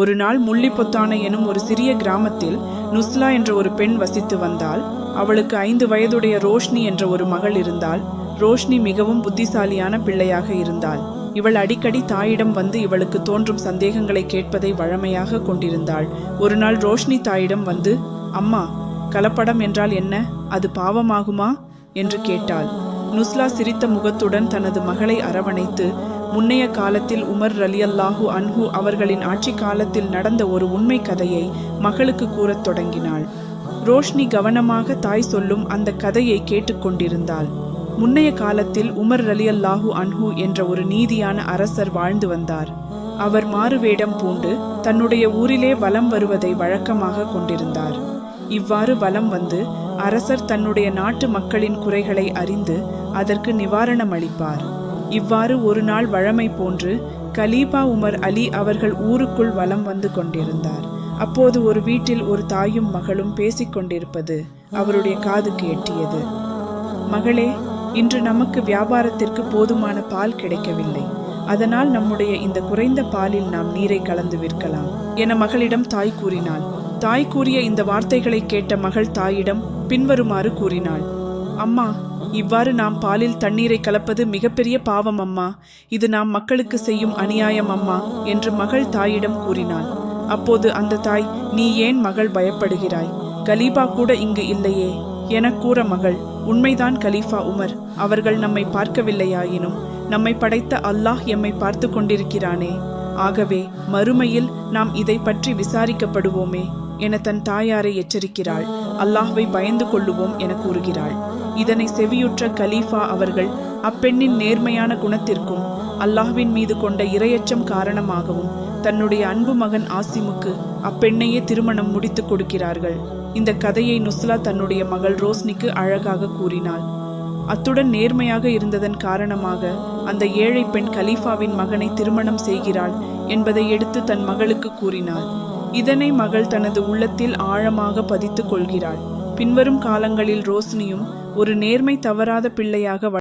ஒரு நாள் முள்ளிப்பொத்தான எனும் ஒரு சிறிய கிராமத்தில் நுஸ்லா என்ற ஒரு பெண் வசித்து வந்தாள். அவளுக்கு ஐந்து வயதுடைய ரோஷ்னி என்ற ஒரு மகள் இருந்தால் ரோஷ்னி மிகவும் புத்திசாலியான பிள்ளையாக இருந்தாள். இவள் அடிக்கடி தாயிடம் வந்து இவளுக்கு தோன்றும் சந்தேகங்களை கேட்பதை வழமையாக கொண்டிருந்தாள். ஒரு நாள் ரோஷ்னி தாயிடம் வந்து அம்மா கலப்படம் என்றால் என்ன? அது பாவமாகுமா? என்று கேட்டாள். நுஸ்லா சிரித்த முகத்துடன் தனது மகளை அரவணைத்து முன்னைய காலத்தில் உமர் ரலியல்லாஹு அன்ஹு அவர்களின் ஆட்சி காலத்தில் நடந்த ஒரு உண்மை கதையை மகளுக்கு கூறத் தொடங்கினாள். ரோஷ்னி கவனமாக தாய் சொல்லும் அந்த கதையை கேட்டுக்கொண்டிருந்தாள் முன்னைய காலத்தில் உமர் ரலியல்லாஹு அன்ஹு என்ற ஒரு நீதியான அரசர் வாழ்ந்து வந்தார். அவர் மாறுவேடம் பூண்டு தன்னுடைய ஊரிலே வலம் வருவதை வழக்கமாக கொண்டிருந்தார். இவ்வாறு வலம் வந்து அரசர் தன்னுடைய நாட்டு மக்களின் குறைகளை அறிந்து அதற்கு நிவாரணம் அளிப்பார். இவ்வாறு ஒரு நாள் வழமை போன்று கலீபா உமர் அலி அவர்கள் ஊருக்குள் வலம் வந்து கொண்டிருந்தார். அப்போது ஒரு வீட்டில் ஒரு தாயும் மகளும் பேசிக்கொண்டிருப்பது அவருடைய காதுக்கு எட்டியது. மகளே இன்று நமக்கு வியாபாரத்திற்கு போதுமான பால் கிடைக்கவில்லை. அதனால் நம்முடைய இந்த குறைந்த பாலில் நாம் நீரை கலந்து விற்கலாம் என மகளிடம் தாய் கூறினாள். தாய் கூறிய இந்த வார்த்தைகளை கேட்ட மகள் தாயிடம் பின்வருமாறு கூறினாள். அம்மா இவ்வாறு நாம் பாலில் தண்ணீரை கலப்பது மிகப்பெரிய பாவம் அம்மா. இது நாம் மக்களுக்கு செய்யும் அநியாயம் அம்மா என்று மகள் தாயிடம் கூறினாள். அப்போது அந்த தாய் நீ ஏன் மகள் பயப்படுகிறாய்? கலீபா கூட இங்கு இல்லையே. என கூற மகள் உண்மைதான் கலீஃபா உமர். அவர்கள் நம்மை பார்க்கவில்லையாயினும் நம்மை படைத்த அல்லாஹ் எம்மை பார்த்து கொண்டிருக்கிறானே. ஆகவே மறுமையில் நாம் இதை பற்றி விசாரிக்கப்படுவோமே என தன் தாயாரை எச்சரிக்கிறாள். அல்லாஹ்வை பயந்து கொள்ளுவோம் என கூறுகிறாள். இதனை செவியுற்ற கலீஃபா அவர்கள் அப்பெண்ணின் நேர்மையான குணத்திற்கும் அல்லாஹ்வின் மீது கொண்ட இரையச்சம் காரணமாகவும் தன்னுடைய அன்பு மகன் ஆசிமுக்கு அப்பெண்ணையே திருமணம் முடித்துக் கொடுக்கிறார்கள். இந்த கதையை நுஸ்லா தன்னுடைய மகள் ரோஸ்னிக்கு அழகாக கூறினாள். அத்துடன் நேர்மையாக இருந்ததன் காரணமாக அந்த ஏழை பெண் கலீஃபாவின் மகனை திருமணம் செய்கிறாள் என்பதை எடுத்து தன் மகளுக்கு கூறினாள். இதனை மகள் தனது உள்ளத்தில் ஆழமாக பதித்துக் கொள்கிறாள். பின்வரும் காலங்களில் ரோஸ்னியும் ஒரு நேர்மை தவறாத பிள்ளையாக